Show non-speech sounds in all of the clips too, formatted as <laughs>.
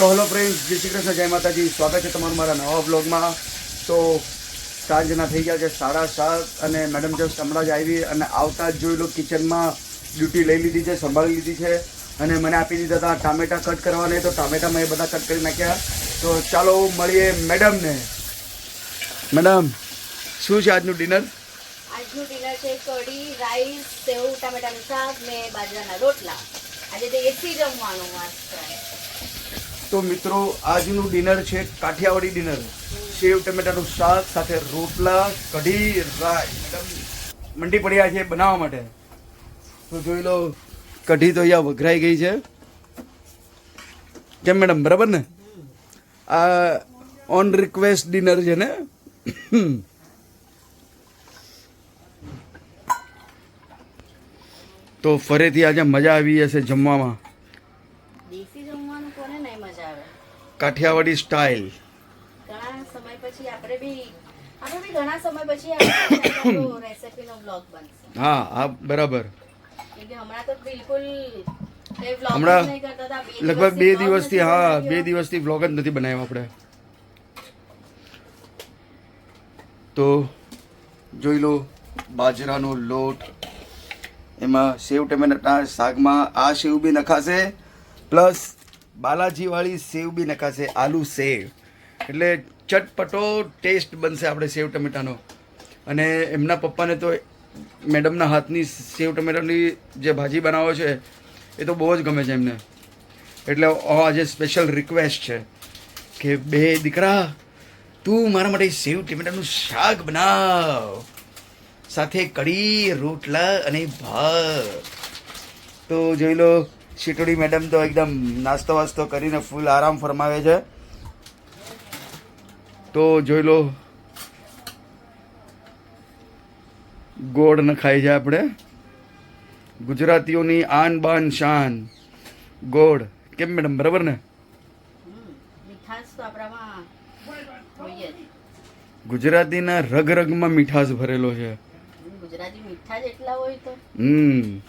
તો hello friend જય શ્રી કૃષ્ણ, જય માતાજી. સ્વાગત છે તમારું મારા નવા બ્લોગમાં તો સાંજના થઈ ગયા છે સાડા સાત અને મેડમ જસ્ટ હમણાં જ આવી અને આવતા જ જોઈ લો કિચનમાં ડ્યુટી લઈ લીધી છે, સંભાળી લીધી છે અને મને આપી દીધા હતા ટામેટા કટ કરવાને તો ટામેટા મેં બધા કટ કરી નાખ્યા. તો ચાલો મળીએ મેડમને મેડમ શું છે આજનું ડિનર આજનું ડિનર છે કઢી રાઈસ સેવ, ટામેટાનું શાક, ને બાજરાના રોટલા. આજે તો એસી જમવાનું મસ્ત. તો મિત્રો, આજનું ડિનર છે કાઠિયાવાડી ડિનર. સેવ, ટમેટાનું શાક સાથે રોટલા, કઢી રાય મંડી પડ્યા છે બનાવવા માટે. તો જોઈ લો, કઢી તો અહીંયા વઘરાઈ ગઈ છે. કેમ મેડમ, બરાબર ને? આ ઓન રિક્વેસ્ટ ડિનર છે ને? તો ફરીથી આજે મજા આવી જશે જમવામાં. કાઠિયાવાડી સ્ટાઇલ ઘણા સમય પછી આપણે બી આપણે બી ઘણા સમય પછી આપણે બ્લોગ બનશે. હા હા બરાબર. હમણાં તો બિલકુલ લગભગ બે દિવસથી હા બે દિવસથી વ્લોગ જ નથી બનાવ્યો આપણે. તો જોઈ લો બાજરાનો લોટ એમાં સેવ ટમેટા શાકમાં આ સેવ બી નખાશે પ્લસ બાલાજીવાળી સેવ બી નખાશે, આલુ સેવ. એટલે ચટપટો ટેસ્ટ બનશે આપણે સેવ ટમેટાનો. અને એમના પપ્પાને તો મેડમના હાથની સેવ ટમેટાની જે ભાજી બનાવો છે, એ તો બહુ જ ગમે છે એમને. એટલે આજે સ્પેશિયલ રિક્વેસ્ટ છે કે બે દીકરા, તું મારા માટે સેવ ટમેટાનું શાક બનાવ. સાથે કઢી, રોટલા અને ભાત. તો જોઈ લો શીટોડી મેડમ તો એકદમ નાસ્તો વાસ્તો કરીને ફૂલ આરામ ફરમાવે છે. તો જોઈ લો. ગોળ નખાય છે આપણે. ગુજરાતીઓની આન બાન શાન. ગોળ. કેમ મેડમ? બરાબર ને. ગુજરાતીના રગ રગમાં મીઠાશ ભરેલો છે. ગુજરાતી મીઠા જ એટલા હોય તો. હમ.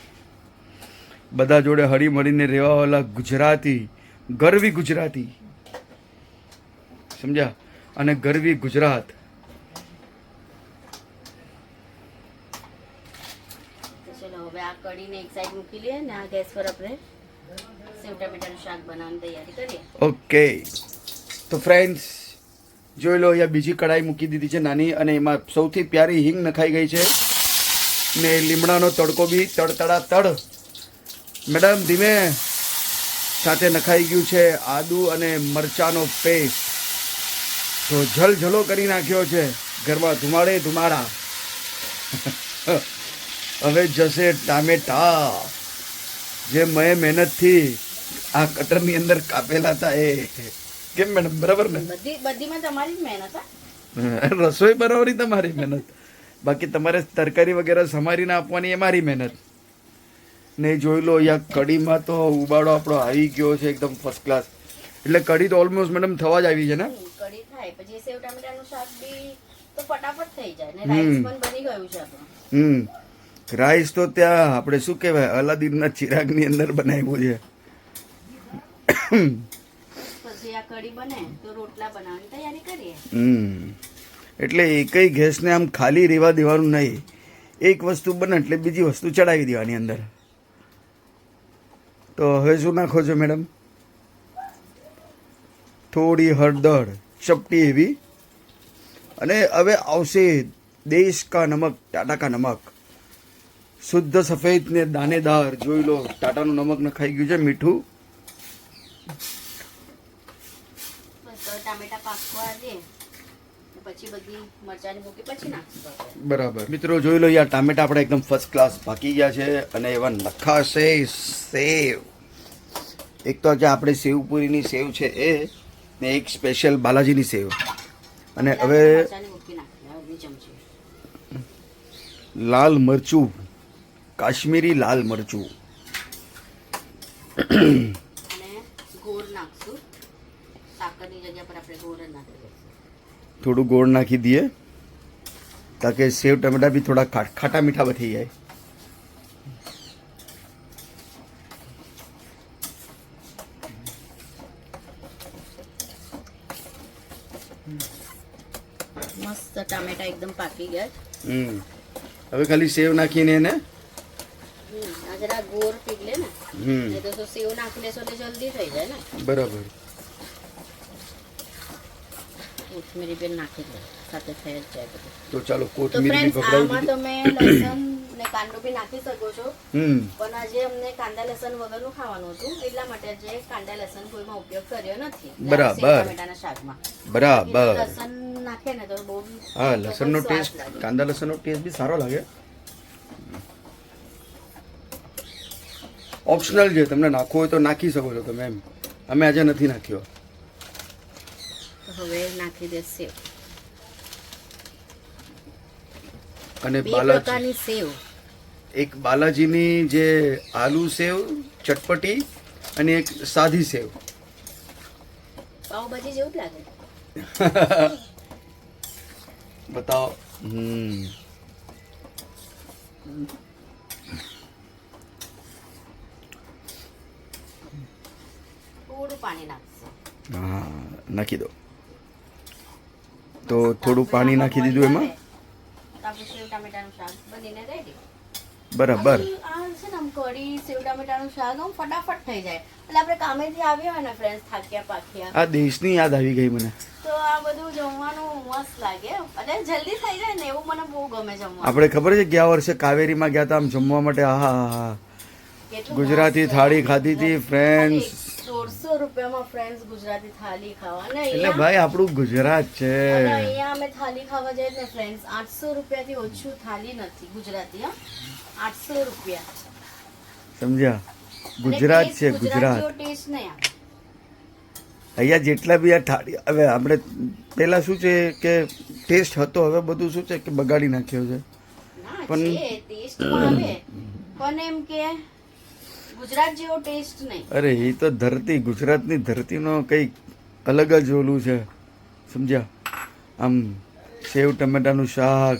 બધા જોડે હળી મળીને રહેવાવાળા ગુજરાતી ગરવી ગુજરાતી. સમજ્યા? અને ગરવી ગુજરાત. હવે આ કઢીને એક સાઈડ મૂકી લઈએ ને આ ગેસ પર આપણે સેવ ટમેટાનું શાક બનાવવાની તૈયારી કરીએ. ઓકે તો ફ્રેન્ડ્સ જોઈ લો અહીંયા બીજી કઢાઈ મૂકી દીધી છે નાની અને એમાં સૌથી પ્યારી હિંગ નખાઈ ગઈ છે. ને લીમડાનો તડકો બી તડતડા તડ મેડમ ધીમે. સાથે નખાઈ ગયું છે આદુ અને મરચાંનો પેસ્ટ. તો ઝલઝલો કરી નાખ્યો છે. ઘરમાં ધુમાડે ધુમાડા. <laughs> હવે જશે ટામેટા. જે મેં મહેનતથી આ કટરની અંદર કાપેલા હતા એ. કેમ મેડમ બરાબર ને? બધી બધીમાં તમારી જ મહેનત રસોઈ બનાવવાની તમારી મહેનત. બાકી તમારે તરકારી વગેરે સમારીને આપવાની એ મારી મહેનત. ને જોઈ લો અહીંયા કઢીમાં તો ઉબાડો આપણો આવી ગયો છે એકદમ ફર્સ્ટ ક્લાસ એટલે કઢી તો ઓલમોસ્ટ મેડમ થવા જ આવી છે ને? કઢી થાય. પછી સેવ ટામેટાનું શાક બી તો ફટાફટ થઈ જાય ને રાઈસ પણ બની ગયું છે આપણું. હમ. રાઈસ તો ત્યાં આપણે શું કહેવાય અલાદીનના ચિરાગની અંદર બનાવ્યું છે. પછી આ કઢી બને તો રોટલા બનાવવાની તૈયારી કરીએ. હમ. એટલે એકય ગેસને આમ ખાલી રહેવા દેવાનું નહીં. એક વસ્તુ બને એટલે બીજી વસ્તુ ચડાવી દેવાની અંદર. તો હવે શું નાખો છો, મેડમ? થોડી હળદર, ચપટી એવી. અને હવે આવશે દેશ કા નમક, ટાટા કા નમક. શુદ્ધ સફેદ ને દાનેદાર, જોઈ લો, ટાટાનું નમક નખાઈ ગયું છે, મીઠું બસ હવે ટામેટા પાકવા દે ને પછી બધી મરચાની મૂકી પછી નાખશું બરાબર. મિત્રો જોઈ લો યાર ટામેટા આપણે એકદમ ફર્સ્ટ ક્લાસ પાકી ગયા છે અને એવા નખા છે સેવ. એક તો જે આપણે સેવપુરીની સેવ છે એ ને એક સ્પેશિયલ બાલાજીની સેવ. અને હવે લાલ મરચું કાશ્મીરી લાલ મરચું. ગોળ નાખશું. સાકરની જગ્યા પર આપણે ગોળ જ નાખી દઈશું થોડું ગોળ નાખી દઈએ. તાકે સેવ ટમેટા બી થોડા ખાટા મીઠા થઈ જાય. મસ્ત ટામેટા એકદમ પાકી ગયા. હમ. હવે ખાલી સેવ નાખીને એને અગર આ ગોળ પીગલે ને હમ. તો સેવ નાખી લેશો એટલે જલ્દી થઈ જાય ને. બરાબર. કોથમીરી બેન નાખી દે સાથે થઈ જાય બધું. તો ચાલો તો કોથમીર બી ફ્રેન્ડ્સ આમાં પકડાવી તમે લસણ ને કાંદો બી નાખી શકો છો. હમ. પણ આજે અમને કાંદા લસણ વગરનું ખાવાનું હતું એટલા માટે જે કાંદા લસણ કોઈમાં ઉપયોગ કર્યો નથી. બરાબર. ટમેટાના શાકમાં. બરાબર. લસણ નાખે ને તો બહુ હા લસણનો ટેસ્ટ. કાંદા લસણનો ટેસ્ટ બી સારો લાગે. ઓપ્શનલ છે તમને નાખવો હોય તો નાખી શકો છો તમે એમ. અમે આજે નથી નાખ્યો. તો હવે નાખી દે સેવ અને બાલાજી. સેવ. એક બાલાજીની જે આલુ સેવ ચટપટી અને એક સાદી સેવ. પાવભાજી જેવું લાગે. <laughs> બતાવો. હમ. થોડું પાણી નાખશો. હા નાખી દો. તો થોડું પાણી નાખી દીધું એમાં? બરાબર. આ દેશની યાદ આવી ગઈ મને. તો આ બધું જમવાનું મસ્ત લાગે અને જલ્દી થઈ જાય ને એવું મને બહુ ગમે જમવાનું. આપણે ખબર છે ગયા વર્ષે કાવેરીમાં ગયા હતા આમ જમવા માટે? આહા હા ગુજરાતી થાળી ખાધી હતી ફ્રેન્ડ્સ રૂપિયામાં ફ્રેન્ડ્સ ગુજરાતી થાળી ખાવા. અને એટલે ભાઈ આપણું ગુજરાત છે. અને અહીંયા અમે થાળી ખાવા જઈએ ને ફ્રેન્ડ્સ આઠસો રૂપિયાથી ઓછું થાળી નથી ગુજરાતી હા. આઠસો રૂપિયા. સમજ્યા? ગુજરાત છે ગુજરાત. ટેસ્ટ નહીં આવે. અહીંયા જેટલા બી આ થાળી હવે આપણે પહેલાં શું છે કે ટેસ્ટ હતો હવે બધું શું છે કે બગાડી નાખ્યો છે. પણ- પણ એમ કે ગુજરાત જેવો ટેસ્ટ નહીં. અરે એ તો ધરતી ગુજરાતની ધરતીનો કંઈક અલગ જ ઓલું છે સમજ્યા? આમ સેવ ટમેટાનું શાક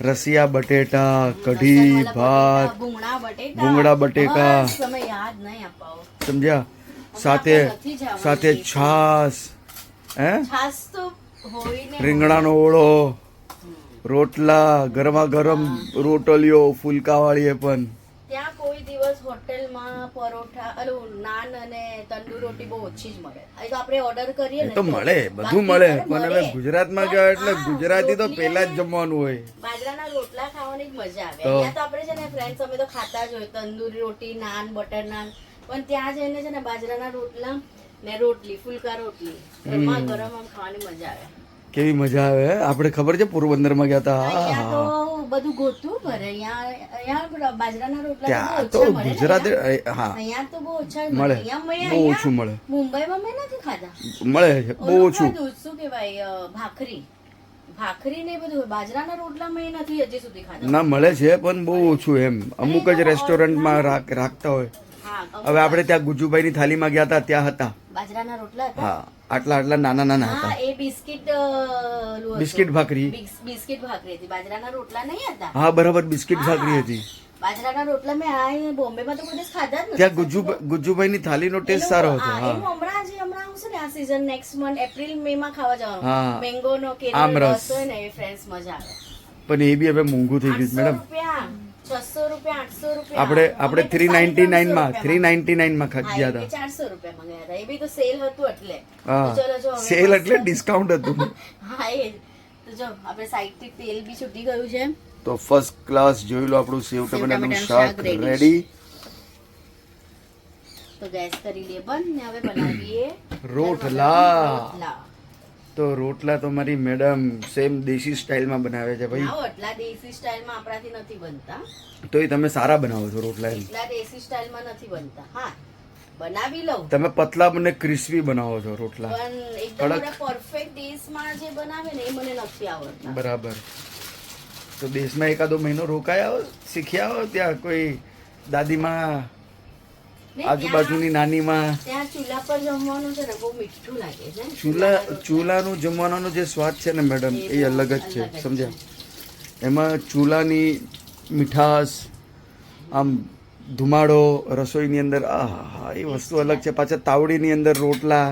રસિયા બટેટા કઢી ભાત ભૂંગળા બટેકા સમજ્યા? સાથે સાથે. છાસ હે? રીંગણાનો ઓળો રોટલા ગરમા ગરમ રોટલીઓ ફુલકાવાળીએ પણ. હોટેલમાં પરોઠા અલું નાન અને તંદૂર રોટી બહુ ઓછી જ મળે. એ તો આપણે ઓર્ડર કરીએ ને તો મળે બધું મળે પણ હવે ગુજરાતમાં ગયા એટલે ગુજરાતી તો પેલા જ જમવાનું હોય. બાજરાના રોટલા ખાવાની જ મજા આવે. અહીંયા તો આપણે છે ને ફ્રેન્ડ્સ અમે તો ખાતા જ હોય તંદૂરી રોટી નાન બટર નાન. પણ ત્યાં જઈને છે ને બાજરાના રોટલા ને રોટલી ફુલકા રોટલી ગરમા ગરમ આમ ખાવાની મજા આવે. કેવી મજા આવે આપણે ખબર છે પોરબંદરમાં ગયા હતા બધું ગોતું ભરે અહીંયા અહીંયા બાજરાના રોટલા ત્યાં તો ગુજરાતી. હા. અહીંયા તો બહુ ઓછા મળે. બહુ ઓછું મળે. મુંબઈમાં મેં નથી ખાધા. મળે છે. બહુ ઓછું. શું કહેવાય ભાખરી. ભાખરી ને બધું બાજરાના રોટલા મેં નથી હજી સુધી ખાધા. ના મળે છે પણ બહુ ઓછું એમ. અમુક જ રેસ્ટોરન્ટમાં રાખ- રાખતા હોય. હવે આપણે ત્યાં ગુજુભાઈની થાળીમાં ગયા હતા ત્યાં હતા. બાજરાના રોટલા હતા. હા આટલા આટલા નાના નાના હતા. એ બિસ્કિટ. બિસ્કિટ ભાખરી. બિસ્કિટ ભાખરી હતી. બાજરાના રોટલા નહીં હતા. હા બરાબર બિસ્કિટ ભાખરી હતી. બાજરાના રોટલા મેં આ બોમ્બેમાં તો કોઈ ખાધા જ નથી. ત્યાં ગુજુ ગુજુભાઈની થાળીનો ટેસ્ટ સારો હતો હા, હમણાં જે હમણાં આવશે ને આ season next month April May માં ખાવા હા. જવાનું મેંગો નો કેરી રસ હોય ને એ ફ્રેન્ડ્સ મજા આવે. પણ એ બી હવે મોંઘું થઈ ગયું છે, 800 મેડમ. રૂપિયા. 600 રૂપિયા 800 રૂપિયા આપણે આપણે થ્રી નાઇન્ટી નાઇનમાં 350 થ્રી નાઇન્ટી નાઇનમાં હા, ખાધ્યા એ હતા 400 રૂપિયા મંગાયા હતા. એ બી તો સેલ હતું એટલે. હા. સેલ એટલે ડિસ્કાઉન્ટ હતું. <laughs> હા એ તો જો આપણે સાઈડથી તેલ બી છૂટી ગયું છે. તો ફર્સ્ટ ક્લાસ જોઈ લો આપણું સેવ ટમેટાનું શાક રેડી તો ગેસ કરી લે બંધ. ને હવે બનાવીએ રોટલા. રોટલા. તો રોટલા તો મારી મેડમ સેમ દેશી સ્ટાઇલમાં બનાવે છે ભાઈ. એટલા દેશી સ્ટાઇલમાં આપણાથી નથી બનતા. તો એ તમે સારા બનાવો છો રોટલા એટલા દેશી સ્ટાઇલમાં નથી બનતા. હા બનાવી લઉં. તમે પતલા અને ક્રિસ્પી બનાવો છો રોટલા. પણ એકદમ કડક. પરફેક્ટ દેશમાં જે બનાવે ને એ મને નથી આવડતા. બરાબર. તો દેશમાં એકાદો મહિનો રોકાયા શીખ્યા હો ત્યાં કોઈ દાદીમાં આજુબાજુની નાનીમાં ચૂલા પર જમવાનું છે ને બહુ મીઠું લાગે છે. ચૂલા ચૂલાનું જમવાનો જે સ્વાદ છે ને મેડમ એ અલગ જ છે સમજ્યા? એમાં ચૂલાની મીઠાશ આમ ધુમાડો રસોઈની અંદર આ હા એ વસ્તુ અલગ છે. પાછા તાવડીની અંદર રોટલા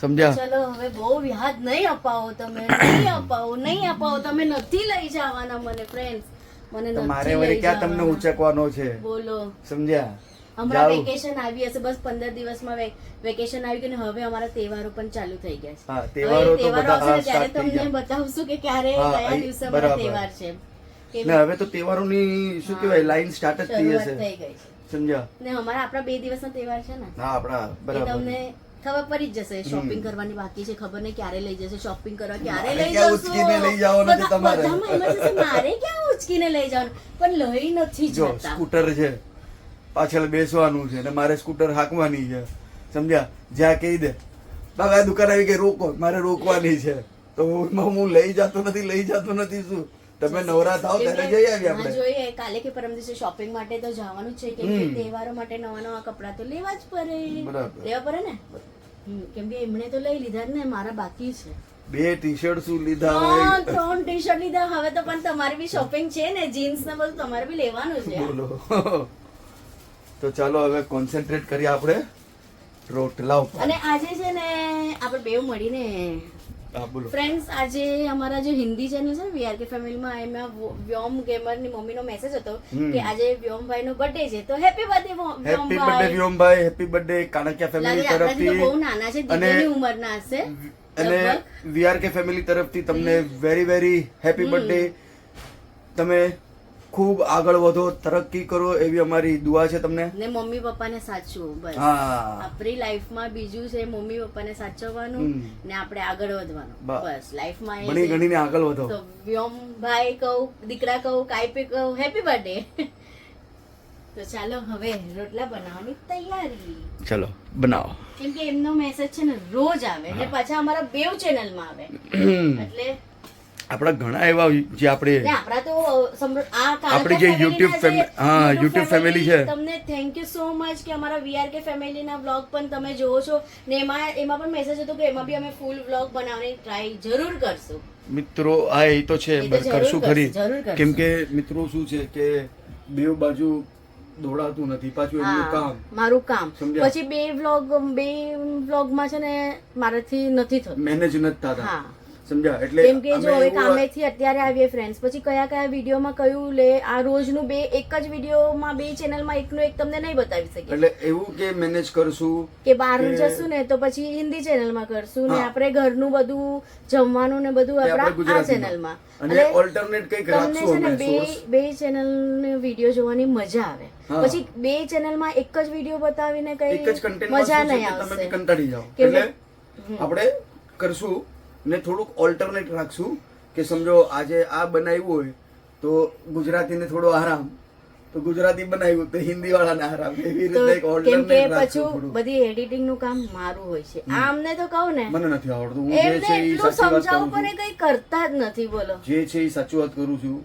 સમજ્યા? ચલો હવે બહુ વ્યાજ નહીં અપાવો તમે નહીં અપાવો નહીં અપાવો તમે નથી લઈ જવાના મને ફ્રેન્ડ મને મારે વળી ક્યાં તમને ઉચકવાનો છે? બોલો. સમજ્યા? હમણાં વેકેશન આવી હશે બસ પંદર દિવસમાં વેકેશન આવી ગયું હવે અમારા તહેવારો પણ ચાલુ થઈ ગયા છે. હા, તહેવારો આવશે ત્યારે તમને બતાવશું કે ક્યારે કયા દિવસે અમારા તહેવાર છે. ને હવે તો તહેવારોની શું કહેવાય લાઈન સ્ટાર્ટ જ થઈ હશે. સમજ્યા? ને અમારા આપણા બે દિવસના તહેવાર છે ને. હા આપણા બરાબર. તમને ખબર પડી જ જશે શોપિંગ કરવાની બાકી છે ખબર નહીં ક્યારે લઈ જશે શોપિંગ કરવા ક્યારે લઈ ઉચકીને લઈ જવાનું છે તમારે? મારે ક્યાં ઉચકીને લઈ જવાનું? પણ લઈ નથી જતા. સ્કૂટર છે. પાછળ બેસવાનું છે ને મારે સ્કૂટર હાંકવાની છે. સમજ્યા? જ્યાં કહી દે. બાબા દુકાન આવી ગઈ રોકો. મારે રોકવાની છે. તો હું લઈ જતો નથી લઈ જતો નથી શું? તમે નવરા થાવ ત્યારે જઈ આવી આપણે. જોઈએ. કાલે કે પરમ દિવસે શોપિંગ માટે તો જવાનું છે કે તહેવારો માટે નવા નવા કપડાં તો લેવા જ પડે. લેવા પડે ને? કેમ કે એમણે તો લઈ લીધા ને મારા બાકી છે. બે ટી શર્ટ શું લીધા હોય? ત્રણ ટી શર્ટ લીધા. હવે તો પણ તમારી બી શોપિંગ છે ને જીન્સ ને બધું તમારે બી લેવાનું છે. બોલો. તો ચાલો હવે કોન્સન્ટ્રેટ કરીએ આપણે રોટલા ઉપર. અને આજે છે ને આપણે બેવ મળીને ફ્રેન્ડ્સ આજે અમારા જે હિન્દી ચેનલ છે ને વીઆરકે ફેમિલીમાં એમાં વ્યોમ ગેમરની મમ્મીનો મેસેજ હતો કે આજે વ્યોમભાઈ નો બર્થડે છે. તો happy birthday happy birthday Vyombhai. Happy birthday Kanakiya family તરફથી. બહુ નાના છે દીકરીની ઉંમરના હશે અને વીઆરકે ફેમિલી તરફથી તમને વેરી વેરી હેપી બર્થડે તમે ખૂબ આગળ વધો તરક્કી કરો એવી અમારી દુઆ છે તમને. ને મમ્મી પપ્પાને સાચવું બસ. આપણી લાઈફમાં બીજું છે મમ્મી પપ્પાને સાચવવાનું ને આપણે આગળ વધવાનું. બસ. લાઈફમાં ભણી. ગણીને આગળ વધો. તો વ્યોમભાઈ કહું દીકરા કહું કાંઈ કહું હેપી બર્થડે. તો ચાલો હવે રોટલા બનાવવાની તૈયારી. ચલો બનાવો. કેમ કે એમનો મેસેજ છે ને રોજ આવે એટલે પાછા અમારા બેવ ચેનલમાં આવે. એટલે આપણા ઘણા એવા જે આપણે આ આપણી જે ના જે હા, યુટ્યુબ ફેમિલી છે. તમને થેન્ક યુ સો મચ કે અમારા વીઆરકે ફેમિલીના વ્લોગ પણ તમે જોવો છો. ને એમાં એમાં પણ મેસેજ હતો કે એમાં બી અમે ફૂલ વ્લોગ બનાવવાની ટ્રાય જરૂર કરશું. મિત્રો હા એ તો છે કરશું ખરી. કેમ કે મિત્રો શું છે કે બે બાજુ દોડાતું નથી પાછું એમનું કામ. મારું કામ? પછી બે વ્લોગ બે વ્લોગમાં છે ને મારાથી નથી થતું. મેનેજ નથી થતા. સમજ્યા? એટલે કેમ કે જો હવે કામેથી અત્યારે આવીએ ફ્રેન્ડ્સ પછી કયા કયા વિડીયોમાં કયું લે? આ રોજનું બે એક જ વિડીયોમાં બે ચેનલમાં એકનું એક તમને નહીં બતાવી શકીએ. એટલે એવું કે મેનેજ કરશું કે બહાર જશું ને તો પછી હિન્દી ચેનલમાં કરશું ને આપણે ઘરનું બધું જમવાનું ને બધું આપણા આ ચેનલમાં અને ઓલ્ટરનેટ કંઈક તમને રાખશું છે ને બે બે ચેનલ વીડિયો જોવાની મજા આવે. પછી બે ચેનલમાં એક જ વીડિયો બતાવીને કઈ મજા નહીં આવશે તમે કંટાળી જાઓ. એટલે આપણે કરશું ને થોડુંક ઓલ્ટરનેટ રાખશું કે સમજો આજે આ બનાવ્યું હોય તો ગુજરાતીને થોડો આરામ. તો ગુજરાતી બનાવ્યું તો હિન્દી વાળાને આરામ. એવી રીતે એક ઓલ્ટરનેટ રાખશું પછી બધી એડિટિંગનું કામ મારું હોય છે. આ અમને તો કહું ને મને નથી આવડતું. હું જે છે એ સમજાવું પણ કઈ કરતા જ નથી બોલો. જે છે એ સાચી વાત કરું છું.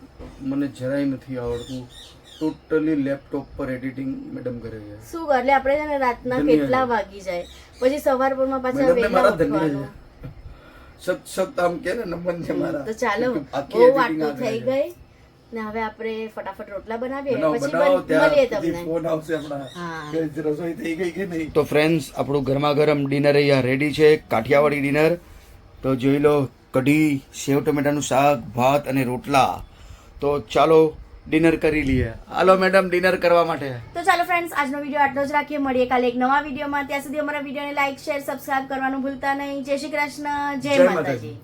મને જરાય નથી આવડતું. ટોટલી લેપટોપ પર એડિટિંગ મેડમ કરે છે. શું એટલે આપણે છે ને રાતના કેટલા વાગી જાય? પછી સવાર પરમાં પાછા ધન્ય ઉઠવાનું. સત સત આમ કે ને નમન છે મારા. તો ચાલો બહુ વાતો થઈ ગઈ. ને હવે આપણે ફટાફટ રોટલા બનાવીએ પછી મળીએ તમને. ફોન આવશે આપણા કે રસોઈ થઈ ગઈ કે નહીં? તો ફ્રેન્ડ્સ આપણું ગરમા ગરમ ડિનર અહીંયા રેડી છે. કાઠિયાવાડી ડિનર તો જોઈ લો કઢી સેવ ટમેટાનું શાક ભાત અને રોટલા. તો ચાલો ડિનર કરી લઈએ. હાલો મેડમ ડિનર કરવા માટે. તો ચાલો ફ્રેન્ડ્સ આજનો વીડિયો આટલો જ રાખીએ. મળીએ કાલે એક નવા વિડીયોમાં ત્યાં સુધી અમારા વિડીયોને લાઈક શેર સબસ્ક્રાઇબ કરવાનું ભૂલતા નહીં. જય શ્રી કૃષ્ણ. જય માતાજી.